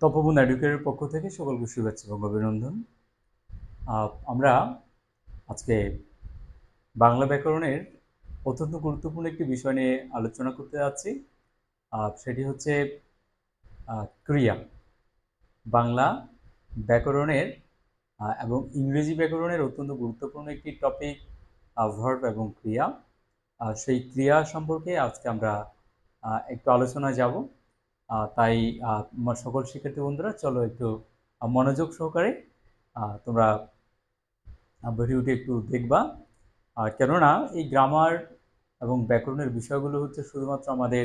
তপবন এডুকেটের পক্ষ থেকে সকলকে শুভেচ্ছা এবং অভিনন্দন। আমরা আজকে বাংলা ব্যাকরণের অত্যন্ত গুরুত্বপূর্ণ একটি বিষয় নিয়ে আলোচনা করতে যাচ্ছি। সেটি হচ্ছে ক্রিয়া। বাংলা ব্যাকরণের এবং ইংরেজি ব্যাকরণের অত্যন্ত গুরুত্বপূর্ণ একটি টপিক ভার্ব এবং ক্রিয়া। সেই ক্রিয়া সম্পর্কে আজকে আমরা একটু আলোচনায় যাব। তাই আমার সকল শিক্ষার্থী বন্ধুরা, চলো একটু মনোযোগ সহকারে তোমরা ভিডিওটি একটু দেখবা। আর কেননা, এই গ্রামার এবং ব্যাকরণের বিষয়গুলো হচ্ছে শুধুমাত্র আমাদের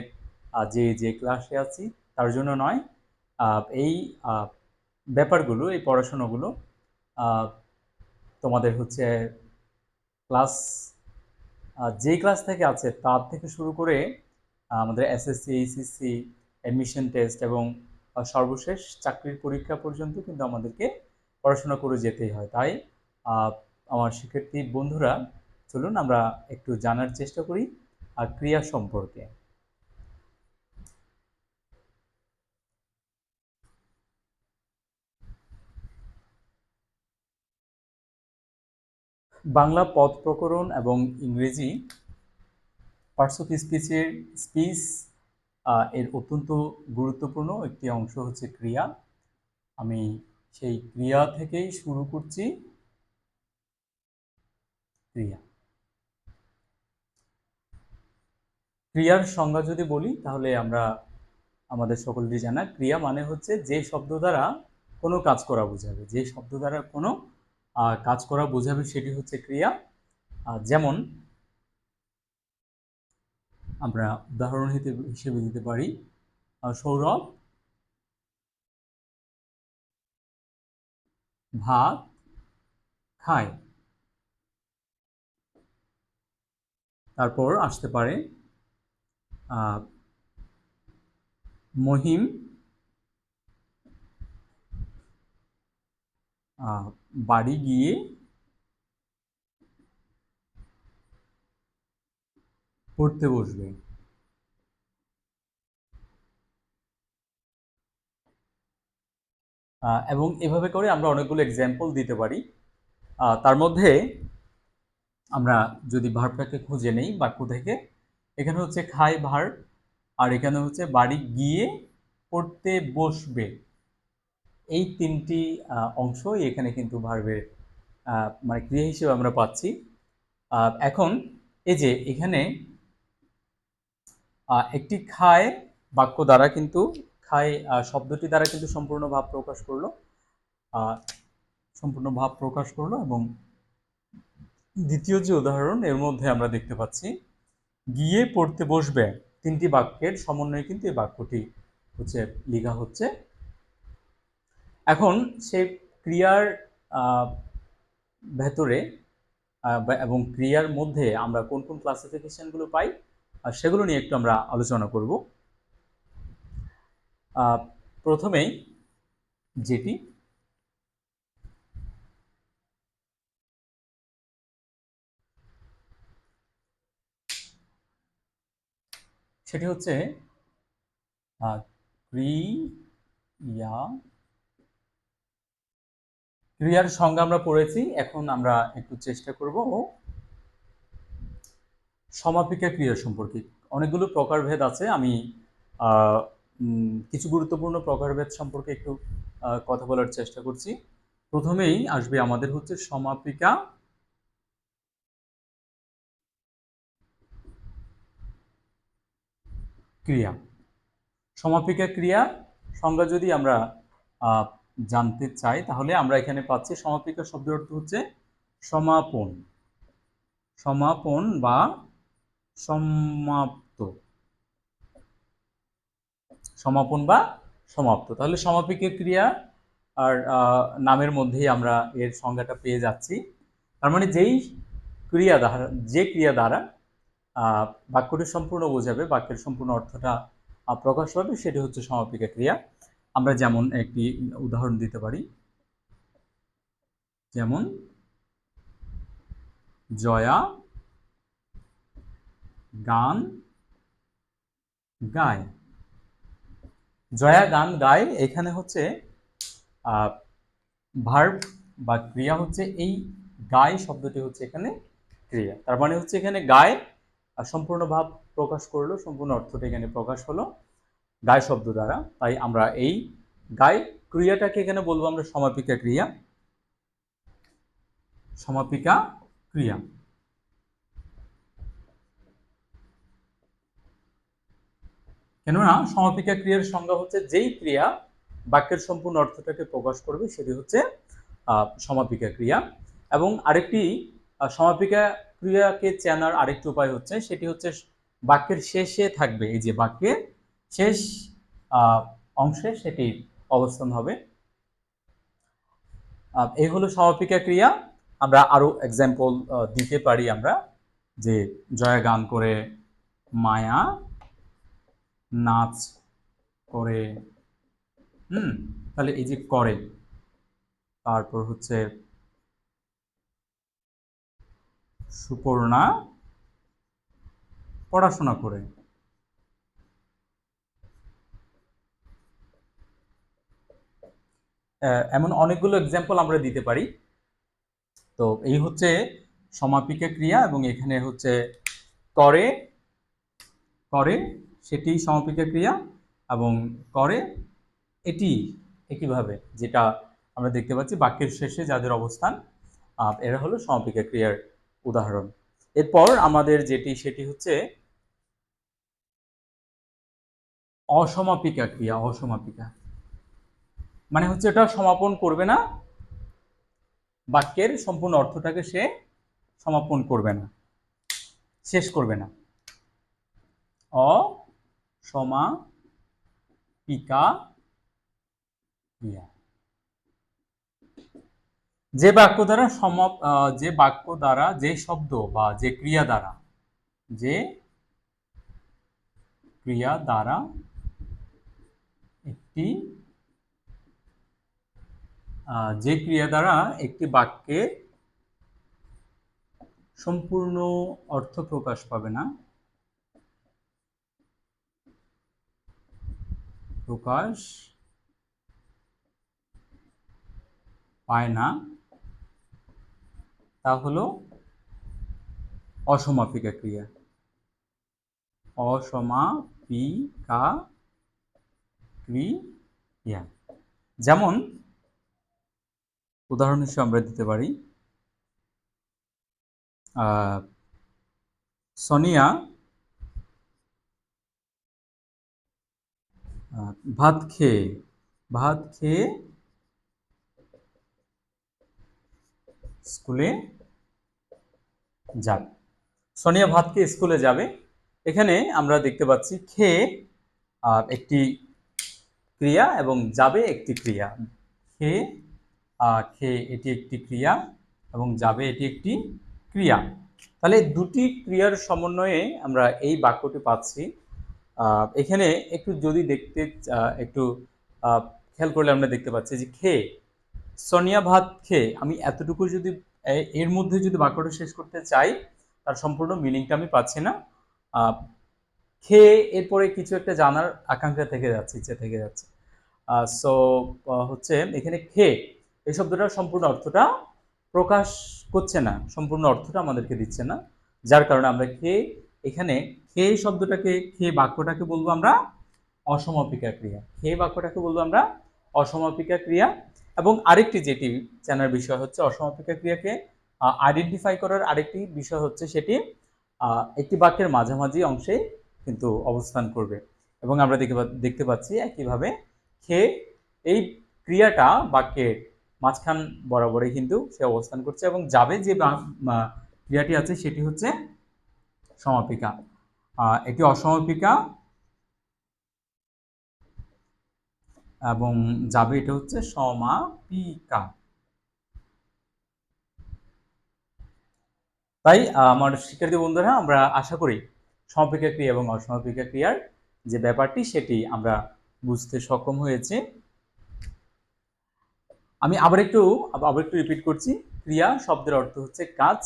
যে যে ক্লাসে আছি, তার জন্য নয়। এই ব্যাপারগুলো, এই পড়াশোনাগুলো তোমাদের হচ্ছে ক্লাস যে ক্লাস থেকে আছে, তার থেকে শুরু করে আমাদের এসএসসি এইচএসসি অ্যাডমিশন টেস্ট এবং সর্বশেষ চাকরির পরীক্ষা পর্যন্ত কিন্তু আমাদেরকে পড়াশোনা করে যেতেই হয়। তাই আমার শিক্ষার্থী বন্ধুরা, চলুন আমরা একটু জানার চেষ্টা করি আর ক্রিয়া সম্পর্কে। বাংলা পদ প্রকরণ এবং ইংরেজি পার্টস অফ স্পিচের, স্পিচ এর অত্যন্ত গুরুত্বপূর্ণ একটি অংশ হচ্ছে ক্রিয়া। আমি সেই ক্রিয়া থেকেই শুরু করছি। ক্রিয়া। ক্রিয়ার সংজ্ঞা যদি বলি, তাহলে আমরা আমাদের সকলেরই জানা। ক্রিয়া মানে হচ্ছে যে শব্দ দ্বারা কোনো কাজ করা বোঝাবে। যে শব্দ দ্বারা কোনো কাজ করা বোঝাবে সেটি হচ্ছে ক্রিয়া। যেমন আমরা উদাহরণ হিসেবে দিতে পারি। সৌরভ ভাত খায় তারপর আসতে পারে মহিম বাড়ি গিয়ে পড়তে বসবে। এবং এভাবে করে আমরা অনেকগুলো এক্সাম্পল দিতে পারি। তার মধ্যে আমরা যদি ভার্বটাকে খুঁজে নেই, বাক্য থেকে, এখানে হচ্ছে খায় ভার্ব আর এখানে হচ্ছে বাড়ি গিয়ে পড়তে বসবে। এই তিনটি অংশই এখানে কিন্তু ভার্বের মানে ক্রিয়া হিসেবে আমরা পাচ্ছি। এখন এই যে এখানে একটি খায় বাক্য দ্বারা কিন্তু, খায় শব্দটি দ্বারা কিন্তু সম্পূর্ণ ভাব প্রকাশ করল। সম্পূর্ণ ভাব প্রকাশ করল এবং দ্বিতীয় যে উদাহরণ, এর মধ্যে আমরা দেখতে পাচ্ছি, গিয়ে পড়তে বসবে তিনটি বাক্যের সমন্বয়ে কিন্তু এই বাক্যটি হচ্ছে, লেখা হচ্ছে। এখন সে ক্রিয়ার ভেতরে এবং ক্রিয়ার মধ্যে আমরা কোন কোন ক্লাসিফিকেশনগুলো পাই? আর সেগুলো নিয়ে একটু আমরা আলোচনা করব। প্রথমেই যেটি সেটি হচ্ছে ক্রিয়া, ক্রিয়ার সংজ্ঞা আমরা পড়েছি, এখন আমরা একটু চেষ্টা করব সমাপিকা ক্রিয়া সম্পর্কে অনেকগুলো প্রকারভেদ আছে। আমি কিছু গুরুত্বপূর্ণ প্রকারভেদ সম্পর্কে একটু কথা বলার চেষ্টা করছি। প্রথমেই আসবে আমাদের হচ্ছে সমাপিকা। ক্রিয়া। সমাপিকা ক্রিয়া সংজ্ঞা যদি আমরা জানতে চাই, তাহলে আমরা এখানে পাচ্ছি, সমাপিকা শব্দের অর্থ হচ্ছে সমাপন। সমাপন বা সমাপ্ত। সমাপন বা সমাপ্ত। তাহলে সমাপিকা ক্রিয়া আর নামের মধ্যেই আমরা এর সংজ্ঞাটা পেয়ে যাচ্ছি। তার মানে যেই ক্রিয়া দ্বারা যে ক্রিয়া দ্বারা বাক্যটি সম্পূর্ণ বোঝাবে, বাক্যের সম্পূর্ণ অর্থটা প্রকাশ পাবে, সেটি হচ্ছে সমাপিকা ক্রিয়া। আমরা যেমন একটি উদাহরণ দিতে পারি। যেমন, জয়া গান গায়। জয়া গান গায়, এখানে হচ্ছে ভার্ব বা ক্রিয়া হচ্ছে, এই গায় শব্দটি হচ্ছে এখানে ক্রিয়া। তার মানে হচ্ছে এখানে গায় সম্পূর্ণ ভাব প্রকাশ করল, সম্পূর্ণ অর্থটি এখানে প্রকাশ হলো গায় শব্দ দ্বারা। তাই আমরা এই গায় ক্রিয়াটাকে এখানে বলব আমরা সমাপিকা ক্রিয়া। সমাপিকা ক্রিয়া। কেননা সমাপিকা ক্রিয়ার সংজ্ঞা হচ্ছে যেই ক্রিয়া বাক্যের সম্পূর্ণ অর্থটাকে প্রকাশ করবে সেটি হচ্ছে সমাপিকা ক্রিয়া। এবং আরেকটি সমাপিকা ক্রিয়াকে চেনার আরেকটি উপায় হচ্ছে সেটি হচ্ছে বাক্যের শেষে থাকবে, এই যে বাক্যের শেষ অংশে সেটি অবস্থান হবে। এই হলো সমাপিকা ক্রিয়া। আমরা আরও এক্সাম্পল দিতে পারি আমরা যে জয়া গান করে মায়া নাচ করে, হুম, তাহলে এই যে করে, তারপর হচ্ছে সুপর্ণা পড়াশোনা করে। এমন অনেকগুলো এক্সাম্পল আমরা দিতে পারি। তো এই হচ্ছে সমাপিকা ক্রিয়া এবং এখানে হচ্ছে করে করে সেটি সমাপিকা ক্রিয়া এবং করে এটি একইভাবে, যেটা আমরা দেখতে পাচ্ছি বাক্যের শেষে যাদের অবস্থান এরা হলো সমাপিকা ক্রিয়ার উদাহরণ। এরপর আমাদের যেটি, সেটি হচ্ছে অসমাপিকা ক্রিয়া, অসমাপিকা। মানে হচ্ছে এটা সমাপন করবে না, বাক্যের সম্পূর্ণ অর্থটাকে সে সমাপন করবে না, শেষ করবে না। অসমাপিকা ক্রিয়া যে বাক্য দ্বারা আহ, যে বাক্য দ্বারা যে শব্দ বা যে ক্রিয়া দ্বারা যে ক্রিয়া দ্বারা একটি যে ক্রিয়া দ্বারা একটি বাক্যে সম্পূর্ণ অর্থ প্রকাশ পাবে না। প্রকাশ পায় না, তা হলো অসমাপিকা ক্রিয়া অসমাপিকা ক্রিয়া যেমন, উদাহরণ হিসেবে আমরা দিতে পারি সোনিয়া ভাত খেয়ে ভাত খেয়ে স্কুলে যাবে সোনিয়া খেয়ে স্কুলে যাবে। এখানে আমরা দেখতে পাচ্ছি খেয়ে আহ, একটি ক্রিয়া এবং যাবে একটি ক্রিয়া। খেয়ে খেয়ে এটি একটি ক্রিয়া এবং যাবে এটি একটি ক্রিয়া। তাহলে দুটি ক্রিয়ার সমন্বয়ে আমরা এই বাক্যটি পাচ্ছি। এখানে একটু যদি দেখতে একটু খেয়াল করলে আমরা দেখতে পাচ্ছি যে খেয়ে সনিয়া ভাত খেয়ে আমি এতটুকু যদি এর মধ্যে যদি বাক্যটা শেষ করতে চাই, তার সম্পূর্ণ মিনিংটা আমি পাচ্ছি না। খেয়ে এরপরে কিছু একটা জানার আকাঙ্ক্ষা থেকে যাচ্ছে, ইচ্ছা থেকে যাচ্ছে। সো হচ্ছে এখানে খেয়ে এই শব্দটার সম্পূর্ণ অর্থটা প্রকাশ করছে না, সম্পূর্ণ অর্থটা আমাদেরকে দিচ্ছে না। যার কারণে আমরা খেয়ে এখানে খেয়ে শব্দটাকে খেয়ে বাক্যটাকে বলব আমরা অসমাপিকা ক্রিয়া। খেয়ে বাক্যটাকে বলব আমরা অসমাপিকা ক্রিয়া। এবং আরেকটি যেটি জানার বিষয় হচ্ছে, অসমাপিকা ক্রিয়াকে আইডেন্টিফাই করার আরেকটি বিষয় হচ্ছে সেটি একটি বাক্যের মাঝামাঝি অংশে কিন্তু অবস্থান করবে। এবং আমরা দেখতে পা- দেখতে পাচ্ছি একইভাবে খেয়ে এই ক্রিয়াটা বাক্যের মাঝখান বরাবরই কিন্তু সে অবস্থান করছে এবং যাবে যে ক্রিয়াটি আছে সেটি হচ্ছে সমাপিকা। এটি অসমাপিকা এবং যাবে এটা হচ্ছে সমাপিকা তাই আমার শিক্ষার্থী বন্ধুরা, আমরা আশা করি সমাপিকা ক্রিয়া এবং অসমাপিকা ক্রিয়ার যে ব্যাপারটি, সেটি আমরা বুঝতে সক্ষম হয়েছে। আমি আবার একটু আবার একটু রিপিট করছি। ক্রিয়া শব্দের অর্থ হচ্ছে কাজ,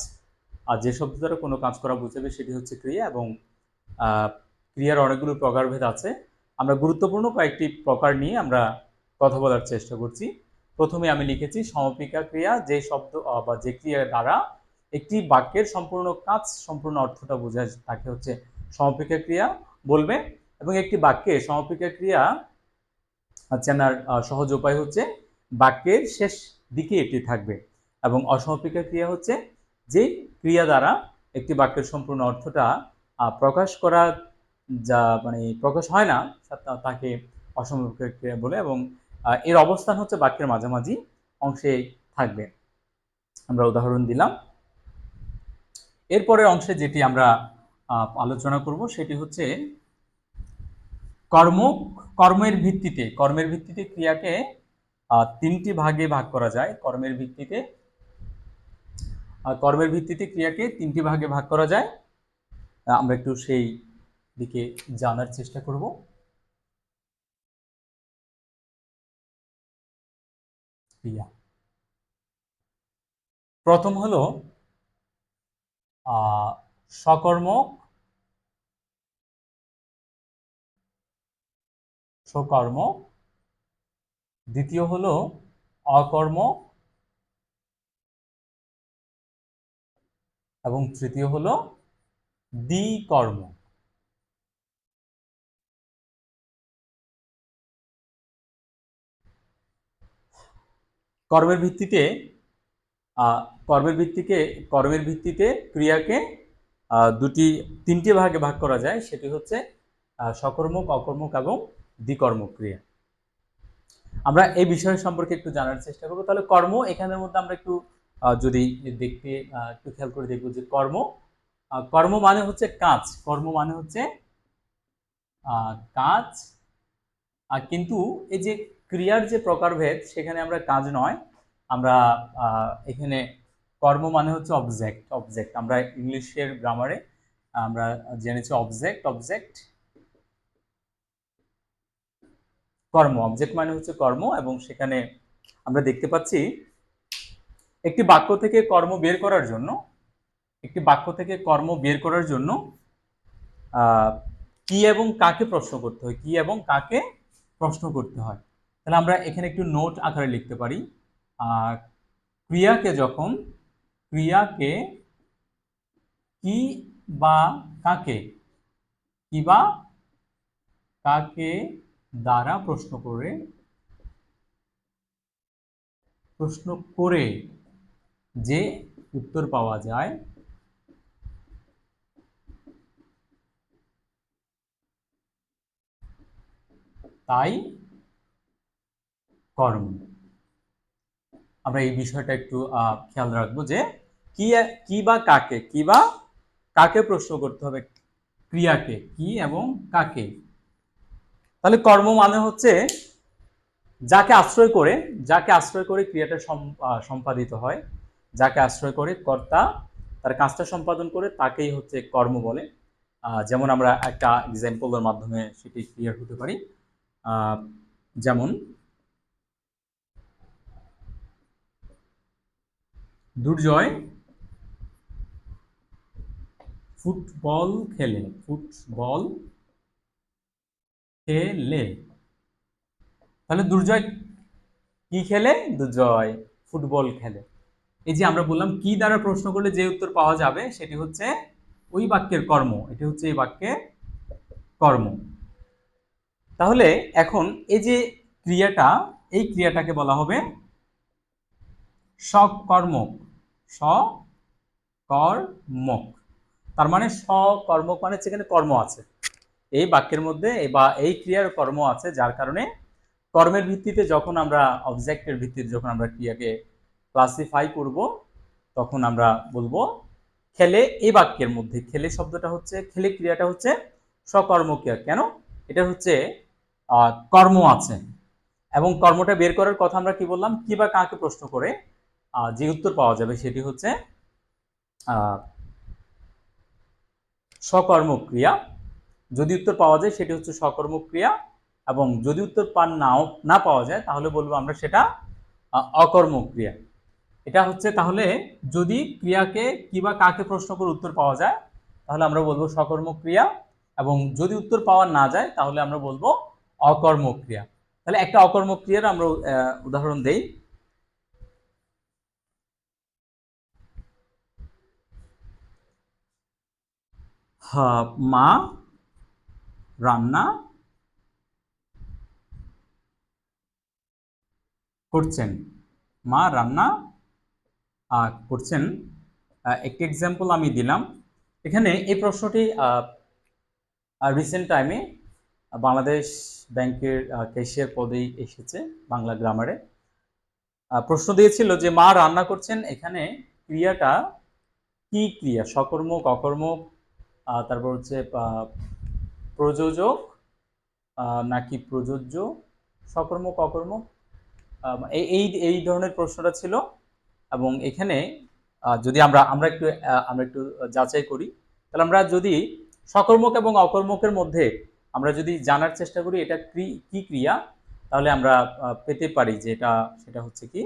আর যে শব্দ দ্বারা কোনো কাজ করা বোঝাবে, সেটি হচ্ছে ক্রিয়া এবং ক্রিয়ার অনেকগুলো প্রকারভেদ আছে। আমরা গুরুত্বপূর্ণ কয়েকটি প্রকার নিয়ে আমরা কথা বলার চেষ্টা করছি। প্রথমে আমি লিখেছি সমাপিকা ক্রিয়া যে শব্দ বা যে ক্রিয়া দ্বারা একটি বাক্যের সম্পূর্ণ কাজ সম্পূর্ণ অর্থটা বোঝায় তাকে হচ্ছে সমাপিকা ক্রিয়া বলবে এবং একটি বাক্যে সমাপিকা ক্রিয়া আহ, সহজ উপায় হচ্ছে বাক্যের শেষ দিকে এটি থাকবে এবং অসমাপিকা ক্রিয়া হচ্ছে যে ক্রিয়া দ্বারা একটি বাক্যের সম্পূর্ণ অর্থটা প্রকাশ করা যা মানে প্রকাশ হয় না তাকে অসম্ভব ক্রিয়া বলে এবং এর অবস্থান হচ্ছে বাক্যের মাঝামাঝি অংশে থাকবে। আমরা উদাহরণ দিলাম। এরপরের অংশে যেটি আমরা আলোচনা করব সেটি হচ্ছে কর্ম, কর্মের ভিত্তিতে কর্মের ভিত্তিতে ক্রিয়াকে তিনটি ভাগে ভাগ করা যায়। কর্মের ভিত্তিতে কর্মের ভিত্তিতে ক্রিয়াকে তিনটি ভাগে ভাগ করা যায়। আমরা একটু সেই দিকে জানার চেষ্টা করব। ক্রিয়া প্রথম হলো সকর্মক সকর্ম দ্বিতীয় হলো অকর্ম এবং তৃতীয় হলো দ্বিকর্ম। কর্মের ভিত্তিতে কর্মের ভিত্তিকে, কর্মের ভিত্তিতে ক্রিয়াকে দুটি, তিনটি ভাগে ভাগ করা যায়। সেটি হচ্ছে সকর্মক অকর্মক এবং দ্বিকর্মক ক্রিয়া। আমরা এই বিষয় সম্পর্কে একটু জানার চেষ্টা করব। তাহলে কর্ম, এখানের মধ্যে আমরা একটু যদি দেখতে একটু খেয়াল করে দেখব যে কর্ম কর্ম মানে হচ্ছে কাজ। কর্ম মানে হচ্ছে কাজ। আর কিন্তু এই যে ক্রিয়ার যে প্রকারভেদ, সেখানে আমরা কাজ নয়। আমরা এখানে কর্ম মানে হচ্ছে অবজেক্ট অবজেক্ট আমরা ইংলিশের গ্রামারে আমরা জেনেছি অবজেক্ট অবজেক্ট কর্ম অবজেক্ট মানে হচ্ছে কর্ম, এবং সেখানে আমরা দেখতে পাচ্ছি, একটি বাক্য থেকে কর্ম বের করার জন্য একটি বাক্য থেকে কর্ম বের করার জন্য কি এবং কাকে প্রশ্ন করতে হয়? কি এবং কাকে প্রশ্ন করতে হয়? তাহলে আমরা এখানে একটু নোট আকারে লিখতে পারি। ক্রিয়াকে যখন, ক্রিয়াকে কি বা কাকে, কি বা কাকে দ্বারা প্রশ্ন করে প্রশ্ন করে যে উত্তর পাওয়া যায় তাই কর্ম। আমরা এই বিষয়টা একটু খেয়াল রাখব যে কি বা কাকে, কি বা কাকে প্রশ্ন করতে হবে, ক্রিয়াকে, কি এবং কাকে। তাহলে কর্ম মানে হচ্ছে যাকে আশ্রয় করে, যাকে আশ্রয় করে ক্রিয়াটা সম্পাদিত হয়, যাকে আশ্রয় করে কর্তা তার কাজটা সম্পাদন করে, তাকেই হচ্ছে কর্ম বলে। যেমন আমরা একটা এক্সাম্পলের মাধ্যমে সেটি ক্লিয়ার হতে পারি। যেমন দুর্জয় ফুটবল খেলে ফুটবল খেলে। তাহলে দুর্জয় কি খেলে? দুর্জয় ফুটবল খেলে। এই যে আমরা বললাম কি দ্বারা প্রশ্ন করলে যে উত্তর পাওয়া যাবে, সেটি হচ্ছে ওই বাক্যের কর্ম, এটি হচ্ছে এই বাক্যের কর্ম। তাহলে এখন এই যে ক্রিয়াটা, এই ক্রিয়াটাকে বলা হবে সকর্মক সকর্মক তার মানে সকর্মক মানে সেখানে কর্ম আছে। এই বাক্যের মধ্যে বা এই ক্রিয়ার কর্ম আছে, যার কারণে কর্মের ভিত্তিতে যখন আমরা অবজেক্টের ভিত্তিতে যখন আমরা ক্রিয়াকে ক্লাসিফাই করব, তখন আমরা বলব খেলে এই বাক্যের মধ্যে, খেলে শব্দটা হচ্ছে, খেলে ক্রিয়াটা হচ্ছে সকর্মক্রিয়া কেন? এটা হচ্ছে কর্ম আছে। এবং কর্মটা বের করার কথা আমরা কি বললাম? কি বা কাকে প্রশ্ন করে যে উত্তর পাওয়া যাবে সেটি হচ্ছে সকর্মক্রিয়া যদি উত্তর পাওয়া যায় সেটি হচ্ছে সকর্মক্রিয়া এবং যদি উত্তর পান নাও, না পাওয়া যায় তাহলে বলব আমরা সেটা অকর্মক্রিয়া এটা হচ্ছে তাহলে যদি ক্রিয়াকে কি বা কাকে প্রশ্ন করে উত্তর পাওয়া যায়, তাহলে আমরা বলব সকর্মক্রিয়া এবং যদি উত্তর পাওয়া না যায় তাহলে আমরা বলব অকর্মক্রিয়া। তাহলে একটা অকর্মক্রিয়ার আমরা উদাহরণ দেই। মা, রান্না করছেন। মা রান্না করছেন। একটি এক্সাম্পল আমি দিলাম। এখানে এই প্রশ্নটি রিসেন্ট টাইমে বাংলাদেশ ব্যাংকের ক্যাশিয়ার পদেই এসেছে বাংলা গ্রামারে। প্রশ্ন দিয়েছিল যে মা রান্না করছেন এখানে ক্রিয়াটা কি ক্রিয়া? সকর্মক অকর্মক তারপর হচ্ছে প্রযোজক নাকি প্রযোজ্য? সকর্মক অকর্মক এই এই এই ধরনের প্রশ্নটা ছিল এবং এখানে যদি আমরা আমরা একটু আমরা একটু যাচাই করি, তাহলে আমরা যদি সকর্মক এবং অকর্মকের মধ্যে আমরা যদি জানার চেষ্টা করি এটা কি ক্রিয়া, তাহলে আমরা পেতে পারি যে এটা, সেটা হচ্ছে কি,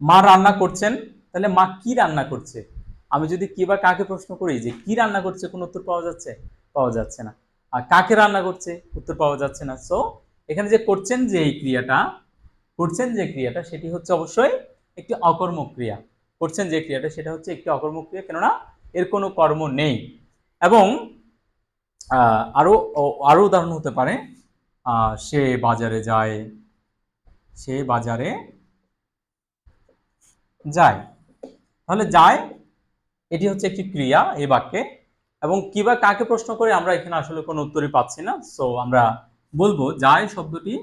মা রান্না করছেন, তাহলে মা কি রান্না করছে? আমি যদি কি বা কাকে প্রশ্ন করি যে কি রান্না করছে, কোন উত্তর পাওয়া যাচ্ছে? পাওয়া যাচ্ছে না। আর কাকে রান্না করছে? উত্তর পাওয়া যাচ্ছে না। সো এখানে যে করছেন যে এই ক্রিয়াটা, করছেন যে ক্রিয়াটা, সেটি হচ্ছে অবশ্যই একটি অকর্মক ক্রিয়া। করছেন যে ক্রিয়াটা, সেটা হচ্ছে একটি অকর্মক ক্রিয়া, কেননা এর কোনো কর্ম নেই। এবং আহ, আরও ও- আরও উদাহরণ হতে পারে। সে বাজারে যায় সে বাজারে যায়। তাহলে যায় এটি হচ্ছে একটি ক্রিয়া এই বাক্যে। এবং কি বা কাকে প্রশ্ন করে আমরা এখানে আসলে কোনো উত্তরই পাচ্ছি না। সো আমরা বলব যায় শব্দটি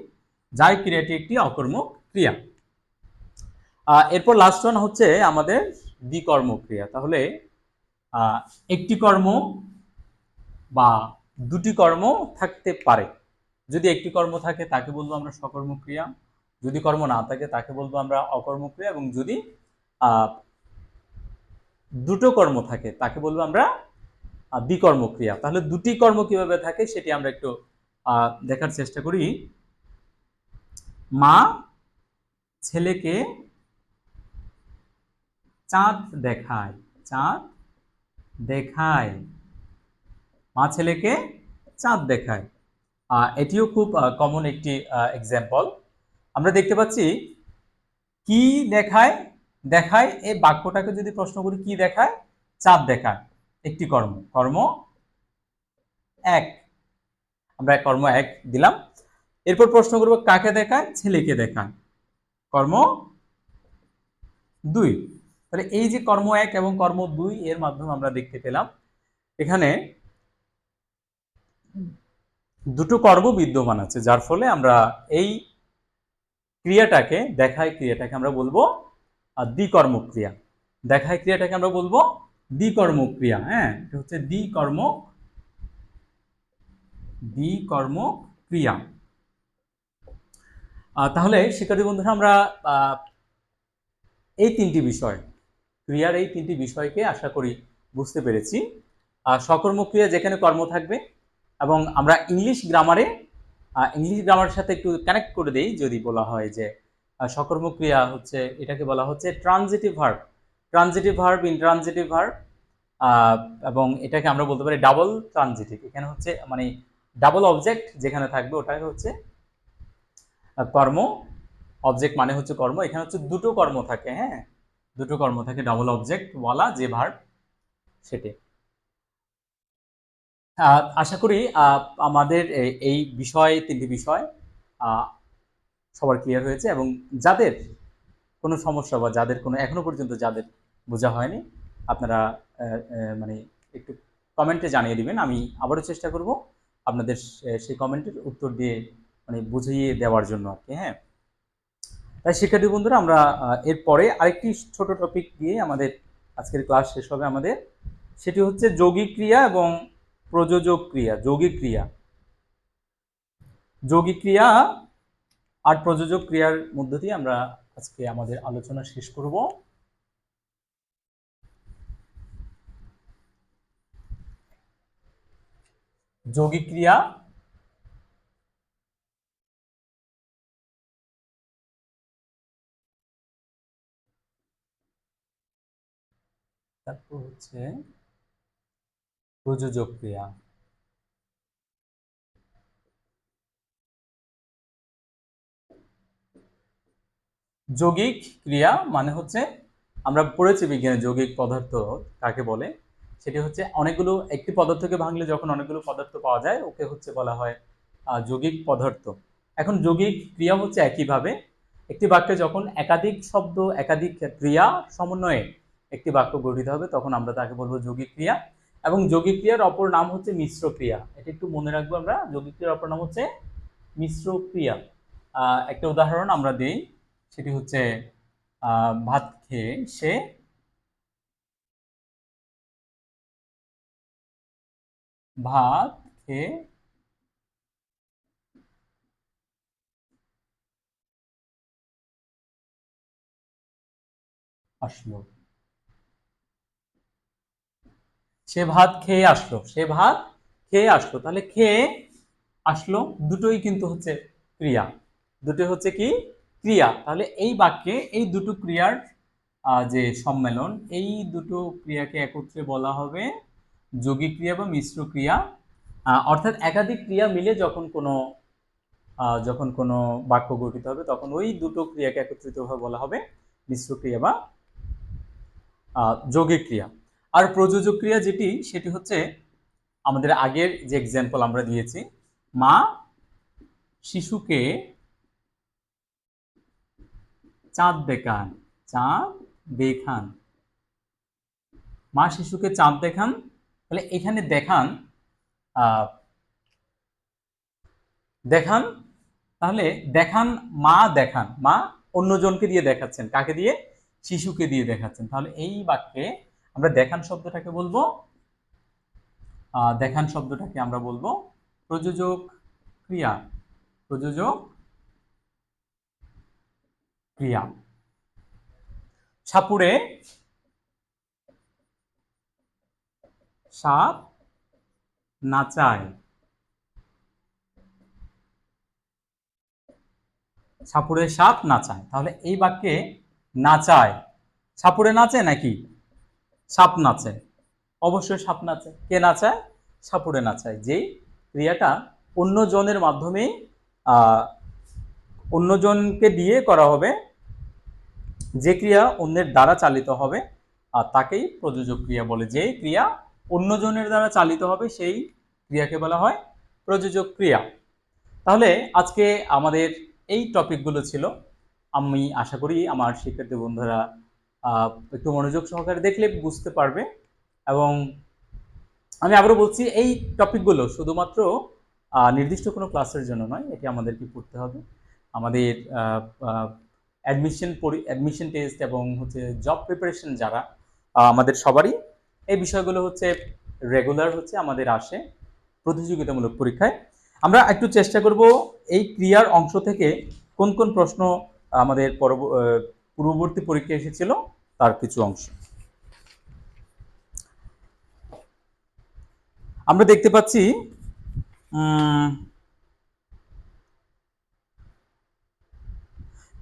যায় ক্রিয়াটি একটি অকর্মক ক্রিয়া। এরপর লাস্ট ওয়ান হচ্ছে আমাদের দ্বিকর্ম ক্রিয়া তাহলে একটি কর্ম বা দুটি কর্ম থাকতে পারে। যদি একটি কর্ম থাকে তাকে বলব আমরা সকর্ম ক্রিয়া যদি কর্ম না থাকে তাকে বলব আমরা অকর্ম ক্রিয়া এবং যদি দুটো কর্ম থাকে তাকে বলব আমরা আহ, বিকর্ম ক্রিয়া তাহলে দুটি কর্ম কীভাবে থাকে সেটি আমরা একটু দেখার চেষ্টা করি। মা ছেলেকে চাঁদ দেখায় চাঁদ দেখায়। মা ছেলেকে চাঁদ দেখায়। এটিও খুব কমন একটি এক্সাম্পল আমরা দেখতে পাচ্ছি, কি দেখায়? দেখায় এই বাক্যটাকে যদি প্রশ্ন করি, কি দেখায়? চাঁদ দেখায়। একটি কর্ম। কর্ম এক। আমরা কর্ম এক দিলাম। এরপর প্রশ্ন করব, কাকে দেখায়? ছেলেকে দেখায়। কর্ম দুই। তাহলে এই যে কর্ম এক এবং কর্ম দুই এর মাধ্যমে আমরা দেখতে পেলাম, এখানে দুটো কর্ম বিদ্যমান আছে যার ফলে আমরা এই ক্রিয়াটাকে দেখায় ক্রিয়াটাকে আমরা বলব আহ, দ্বিকর্ম ক্রিয়া দেখায় ক্রিয়াটাকে আমরা বলব দ্বিকর্ম ক্রিয়া হ্যাঁ? এটা হচ্ছে দ্বিকর্ম দ্বিকর্ম ক্রিয়া তাহলে শিক্ষার্থী বন্ধুরা আমরা এই তিনটি বিষয় ক্রিয়ার এই তিনটি বিষয়কে আশা করি বুঝতে পেরেছি। আর সকর্ম ক্রিয়া যেখানে কর্ম থাকবে এবং আমরা ইংলিশ গ্রামারে ইংলিশ গ্রামারের সাথে একটু কানেক্ট করে দেই, যদি বলা হয় যে সকর্ম ক্রিয়া হচ্ছে, এটাকে বলা হচ্ছে transitive verb transitive verb intransitive verb এবং এটাকে আমরা বলতে পারি ডাবল ট্রানজিটিভ এখানে হচ্ছে মানে ডাবল অবজেক্ট যেখানে থাকবে ওটাকে হচ্ছে কর্ম। অবজেক্ট মানে হচ্ছে কর্ম। এখানে হচ্ছে দুটো কর্ম থাকে হ্যাঁ? দুটো কর্ম থাকে ডাবল অবজেক্ট ওয়ালা যে ভার্ব সেটি। আশা করি আমাদের এই বিষয়, তিনটি বিষয় সবার ক্লিয়ার হয়েছে এবং যাদের কোনো সমস্যা বা যাদের কোনো, এখনও পর্যন্ত যাদের বোঝা হয়নি, আপনারা মানে একটু কমেন্টে জানিয়ে দিবেন। আমি আবারও চেষ্টা করব আপনাদের সেই কমেন্টের উত্তর দিয়ে মানে বুঝিয়ে দেওয়ার জন্য আর কি হ্যাঁ? তাই শিক্ষার্থী বন্ধুরা, আমরা এরপরে আরেকটি ছোট টপিক দিয়ে আমাদের আজকের ক্লাস শেষ হবে আমাদের। সেটি হচ্ছে যৌগিক ক্রিয়া এবং প্রযোজক ক্রিয়া যৌগিক ক্রিয়া। যৌগিক ক্রিয়া আর প্রযোজক ক্রিয়ার মধ্য দিয়ে আমরা আজকে আমাদের আলোচনা শেষ করব। যৌগিক ক্রিয়া তারপর হচ্ছে প্রযোজক ক্রিয়া যৌগিক ক্রিয়া মানে হচ্ছে আমরা পড়েছি বিজ্ঞানে যৌগিক পদার্থ কাকে বলে? সেটি হচ্ছে অনেকগুলো, একটি পদার্থকে ভাঙলে যখন অনেকগুলো পদার্থ পাওয়া যায়, ওকে হচ্ছে বলা হয় যৌগিক পদার্থ। এখন যৌগিক ক্রিয়া হচ্ছে একইভাবে, একটি বাক্যে যখন একাধিক শব্দ, একাধিক ক্রিয়া সমন্বয়ে একটি বাক্য গঠিত হবে, তখন আমরা তাকে বলব যৌগিক ক্রিয়া। এবং যৌগিক ক্রিয়ার অপর নাম হচ্ছে মিশ্র ক্রিয়া এটা একটু মনে রাখব আমরা যৌগিক ক্রিয়ার অপর নাম হচ্ছে মিশ্র ক্রিয়া একটা উদাহরণ আমরা দিই, সেটি হচ্ছে ভাত খেয়ে সে ভাত খেয়ে আসলো। সে ভাত খেয়ে আসলো, সে ভাত খেয়ে আসলো। তাহলে খেয়ে আসলো দুটোই কিন্তু হচ্ছে ক্রিয়া। দুটো হচ্ছে কি? ক্রিয়া। তাহলে এই বাক্যে এই দুটো ক্রিয়ার যে সম্মেলন, এই দুটো ক্রিয়াকে একত্রে বলা হবে যৌগিক ক্রিয়া বা মিশ্র ক্রিয়া। অর্থাৎ একাধিক ক্রিয়া মিলে যখন কোনো যখন কোনো বাক্য গঠিত হবে, তখন ওই দুটো ক্রিয়াকে একত্রিতভাবে বলা হবে মিশ্র ক্রিয়া বা যৌগিক ক্রিয়া। আর প্রযোজক ক্রিয়া যেটি, সেটি হচ্ছে আমাদের আগের যে এক্সাম্পল আমরা দিয়েছি, মা শিশুকে চাঁদ দেখান চাঁদ দেখান। মা শিশুকে চাঁদ দেখান, তাহলে এখানে দেখান দেখান, তাহলে দেখান, মা দেখান, মা অন্যজনকে দিয়ে দেখাচ্ছেন, কাকে দিয়ে? শিশুকে দিয়ে দেখাচ্ছেন। তাহলে এই বাক্যে আমরা দেখান শব্দটাকে বলব। দেখান শব্দটাকে আমরা বলব প্রযোজক ক্রিয়া। প্রযোজক ক্রিয়া। সাপুড়ে সাপ নাচায়। সাপুড়ে সাপ নাচায়। তাহলে এই বাক্যে নাচায়। সাপুড়ে নাচে নাকি? সাপ নাচে। অবশ্যই সাপ নাচে। কে নাচায়? সাপুড়ে নাচায়। যেই ক্রিয়াটা অন্য জনের মাধ্যমে অন্যজনকে দিয়ে করা হবে, যে ক্রিয়া অন্যের দ্বারা চালিত হবে, আর তাকেই প্রযোজক ক্রিয়া বলে। যে ক্রিয়া অন্যজনের দ্বারা চালিত হবে, সেই ক্রিয়াকে বলা হয় প্রযোজক ক্রিয়া। তাহলে আজকে আমাদের এই টপিকগুলো ছিল। আমি আশা করি আমার শিক্ষার্থী বন্ধুরা একটু মনোযোগ সহকারে দেখলে বুঝতে পারবে। এবং আমি আবারও বলছি এই টপিকগুলো শুধুমাত্র নির্দিষ্ট কোনো ক্লাসের জন্য নয় এটি আমাদেরকে পড়তে হবে। আমাদের অ্যাডমিশন পরি অ্যাডমিশন টেস্ট এবং হচ্ছে জব প্রিপারেশন যারা আমাদের সবারই এই বিষয়গুলো হচ্ছে রেগুলার হচ্ছে আমাদের আসে প্রতিযোগিতামূলক পরীক্ষায়। আমরা একটু চেষ্টা করব এই ক্রিয়ার অংশ থেকে কোন কোন প্রশ্ন আমাদের পরব- আহ, পূর্ববর্তী পরীক্ষায় এসেছিল। তার কিছু অংশ। আমরা দেখতে পাচ্ছি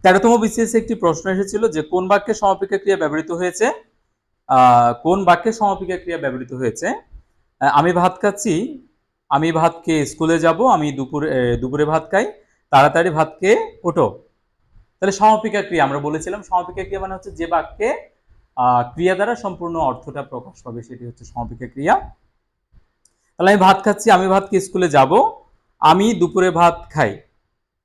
তেরোতম বিসিএস একটি প্রশ্ন এসেছিল যে কোন বাক্যে সমাপিকা ক্রিয়া ব্যবহৃত হয়েছে? কোন বাক্যে সমাপিকা ক্রিয়া ব্যবহৃত হয়েছে? আমি ভাত খাচ্ছি, আমি ভাত খেয়ে স্কুলে যাব, আমি দুপুরে দুপুরে ভাত খাই, তাড়াতাড়ি ভাত খেয়ে ওঠো। তাহলে সমাপিকা ক্রিয়া, আমরা বলেছিলাম সমাপিকা ক্রিয়া মানে হচ্ছে যে বাক্যে ক্রিয়া দ্বারা সম্পূর্ণ অর্থটা প্রকাশ পাবে, সেটি হচ্ছে সমাপিকা ক্রিয়া। তাহলে আমি ভাত খাচ্ছি, আমি ভাত খেয়ে স্কুলে যাব? আমি দুপুরে ভাত খাই,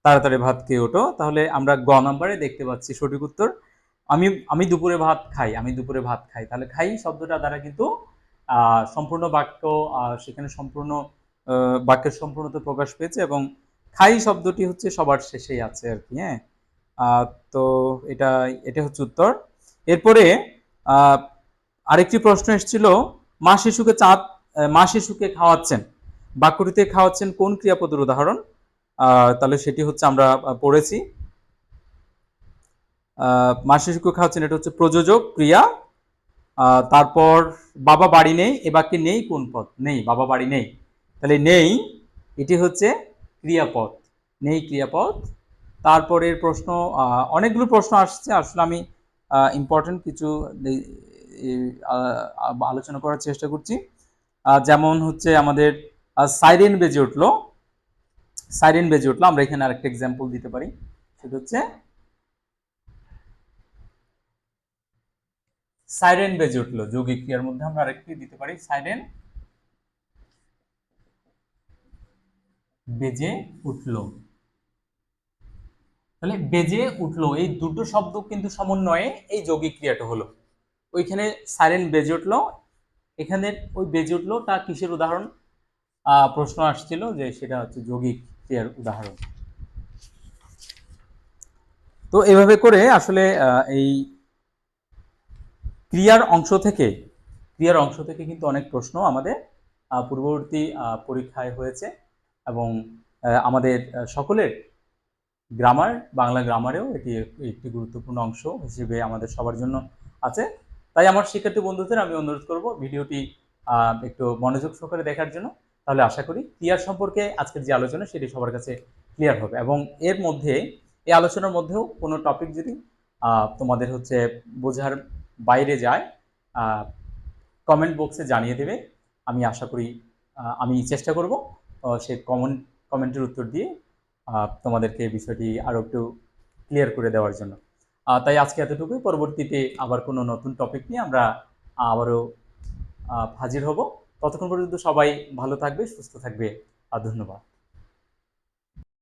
তাড়াতাড়ি ভাত খেয়ে ওঠো। তাহলে আমরা গ নাম্বারে দেখতে পাচ্ছি সঠিক উত্তর। আমি আমি দুপুরে ভাত খাই, আমি দুপুরে ভাত খাই। তাহলে খাই শব্দটা দ্বারা কিন্তু সম্পূর্ণ বাক্য সেখানে সম্পূর্ণ বাক্যের সম্পূর্ণতা প্রকাশ পেয়েছে এবং খাই শব্দটি হচ্ছে সবার শেষেই আছে আর কি হ্যাঁ। তো এটা এটা হচ্ছে উত্তর। এরপরে আরেকটি প্রশ্ন এসেছিল, মা শিশুকে চাঁদ মা শিশুকে খাওয়াচ্ছেন বাক্যটিতে খাওয়াচ্ছেন কোন ক্রিয়াপদের উদাহরণ? তাহলে সেটি হচ্ছে আমরা পড়েছি। মা শিশুকে খাওয়াচ্ছেন, এটা হচ্ছে প্রযোজক, ক্রিয়া। তারপর, বাবা বাড়ি নেই, এ বাক্যে নেই কোন পদ? নেই, বাবা বাড়ি নেই। তাহলে নেই, এটি হচ্ছে ক্রিয়াপদ। নেই ক্রিয়াপদ। তারপরের প্রশ্ন অনেকগুলো প্রশ্ন আসছে। আসলে আমি ইম্পর্টেন্ট কিছু আলোচনা করার চেষ্টা করছি। যেমন হচ্ছে আমাদের সাইরেন বেজে উঠল। সাইরেন বেজে উঠল, আমরা এখানে আরেকটা এক্সাম্পল দিতে পারি। সেটা হচ্ছে সাইরেন বেজে উঠল। যৌগিক ক্রিয়ার মধ্যে আমরা আরেকটি দিতে পারি। সাইরেন বেজে উঠল। তাহলে বেজে উঠল, এই দুটো শব্দ কিন্তু সমন্বয়ে এই যৌগিক ক্রিয়াটা হলো। ওইখানে সাইরেন বেজে উঠল, এখানে ওই বেজে উঠল তা কিসের উদাহরণ? প্রশ্ন আসছিল যে সেটা হচ্ছে যৌগিক ক্রিয়ার উদাহরণ। তো এভাবে করে আসলে এই ক্রিয়ার অংশ থেকে, ক্রিয়ার অংশ থেকে কিন্তু অনেক প্রশ্ন আমাদের পূর্ববর্তী পরীক্ষায় হয়েছে এবং আমাদের সকলের গ্রামার বাংলা গ্রামারেও এটি একটি গুরুত্বপূর্ণ অংশ হিসেবে আমাদের সবার জন্য আছে। তাই আমার শিক্ষার্থী বন্ধুদের আমি অনুরোধ করব ভিডিওটি একটু মনোযোগ সহকারে দেখার জন্য। তাহলে আশা করি ক্লিয়ার সম্পর্কে আজকের যে আলোচনা সেটি সবার কাছে ক্লিয়ার হবে এবং এর মধ্যে, এই আলোচনার মধ্যেও কোনো টপিক যদি তোমাদের হচ্ছে বোঝার বাইরে যায় কমেন্ট বক্সে জানিয়ে দেবে। আমি আশা করি আমি চেষ্টা করব সে কমেন্ট কমেন্টের উত্তর দিয়ে তোমাদেরকে বিষয়টি আরও একটু ক্লিয়ার করে দেওয়ার জন্য। তাই আজকে এতটুকুই। পরবর্তীতে আবার কোনো নতুন টপিক নিয়ে আমরা আবারও হাজির হব। ততক্ষণ পর্যন্ত সবাই ভালো থাকবে, সুস্থ থাকবে। আর ধন্যবাদ।